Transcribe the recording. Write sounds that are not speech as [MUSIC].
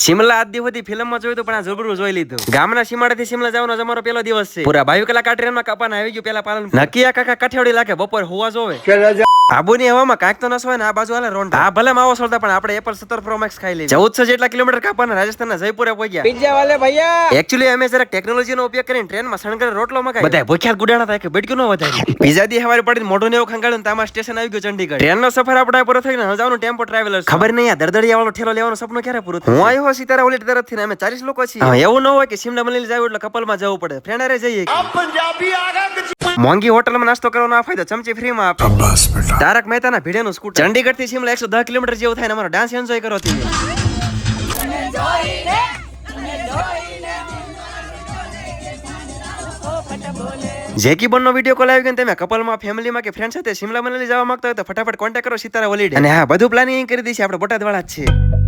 શિમલા આજ દિવસથી ફિલ્મમાં જોયું હતું પણ આ જબરું જોઈ લીધું. ગામના સીમાડેથી શિમલા જવાનો જ અમારો પેલો દિવસ છે. પૂરા બાવીસ કલાક આ ટ્રેનમાં કપાના આવી ગયું પેલા પાલન નક્કી આ કાકા કઠેવડી લાગે બપોર હોવા જોવે. આબુની હવામાં કાંઈક તો નસવાય ને આ બાજુ હાલે રોંડા આ ભલે માવો સોલતા પણ આપણે એપલ સત્તર પ્રો મેક્સ ખાઈ લઈએ ચૌદસો જેટલા કિલોમીટર કાપાના રાજસ્થાનના જયપુરે પહોંચ્યા. પિઝા વાલે ભૈયા. એકચ્યુઅલી અમે જરા ટેકનોલોજીનો ઉપયોગ કરીને ટ્રેનમાં સણગર રોટલો મગાય બધા ભૂખ્યા ગુડાણા થાય કે બેડક્યું ન વધારે? [LAUGHS] પિઝા દી હવારે પડીને મોઢું ને એવું ખંગાળ્યું તામાં સ્ટેશન આવી ગયું ચંડીગઢ. ટ્રેનનો સફર આપણે થઈ થઈને હજાવનું ટેમ્પો ટ્રાવેલર ખબર નહીં આ દરદડિયા વાળો ઠેલો લેવાનું સપનું ક્યારે પૂરું હું આવ્યો સીતારા ઓલી તરફથી અમે ચાલીસ લોકો છીએ. એવું ન હોય કે સિમલા મલીને જાવ એટલે કપલમાં જવું પડે. ફ્રેન્ડ જઈએ. પંજાબી આગળ મોંઘી હોટલમાં નાસ્તો કરવાનો આ ફાયદો ચમચી ફ્રીમાં આપે. તારક મહેતાના ભીડેનું સ્કૂટર. ચંડીગઢથી શિમલા એકસો દસ કિલોમીટર જેવું થાય ને અમારો ડાન્સ એન્જોય કરો થી જેકી બનનો વીડિયો કોલ આવી ગયો તમે કપલમાં ફેમિલીમાં કે ફ્રેન્ડ સાથે શિમલા મનાલી જવા માંગતા હોય તો ફટાફટ કોન્ટેક્ટ કરો સિતારા વલીડે અને હા બધું પ્લાનિંગ કરી દઈશું આપણે બોટાદ વાળા જ છે